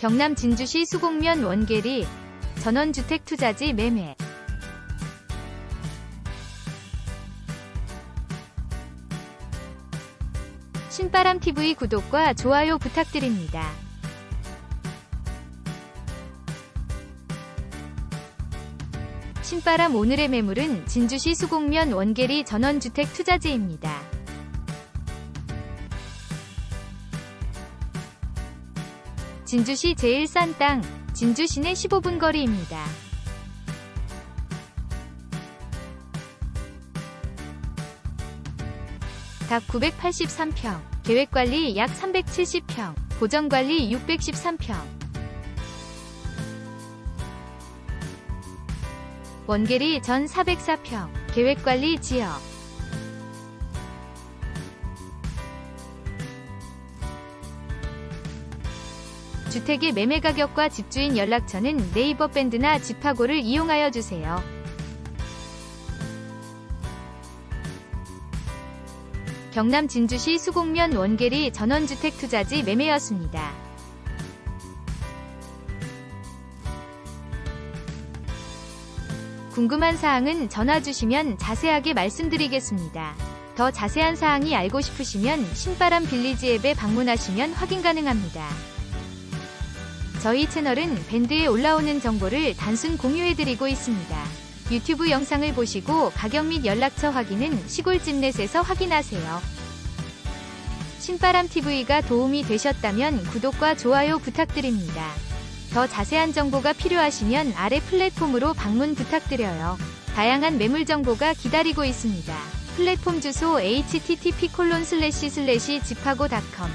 경남 진주시 수곡면 원계리 전원주택 투자지 매매 신바람TV 구독과 좋아요 부탁드립니다. 신바람 오늘의 매물은 진주시 수곡면 원계리 전원주택 투자지입니다. 진주시 제일 싼 땅, 진주 시내 15분 거리입니다. 각 983평, 계획관리 약 370평, 보정관리 613평. 원계리 전 404평, 계획관리 지역. 주택의 매매 가격과 집주인 연락처는 네이버 밴드나 집하고를 이용하여 주세요. 경남 진주시 수곡면 원계리 전원주택 투자지 매매였습니다. 궁금한 사항은 전화 주시면 자세하게 말씀드리겠습니다. 더 자세한 사항이 알고 싶으시면 신바람 빌리지 앱에 방문하시면 확인 가능합니다. 저희 채널은 밴드에 올라오는 정보를 단순 공유해드리고 있습니다. 유튜브 영상을 보시고 가격 및 연락처 확인은 시골집넷에서 확인하세요. 신바람TV가 도움이 되셨다면 구독과 좋아요 부탁드립니다. 더 자세한 정보가 필요하시면 아래 플랫폼으로 방문 부탁드려요. 다양한 매물 정보가 기다리고 있습니다. 플랫폼 주소 http:// 집하고.com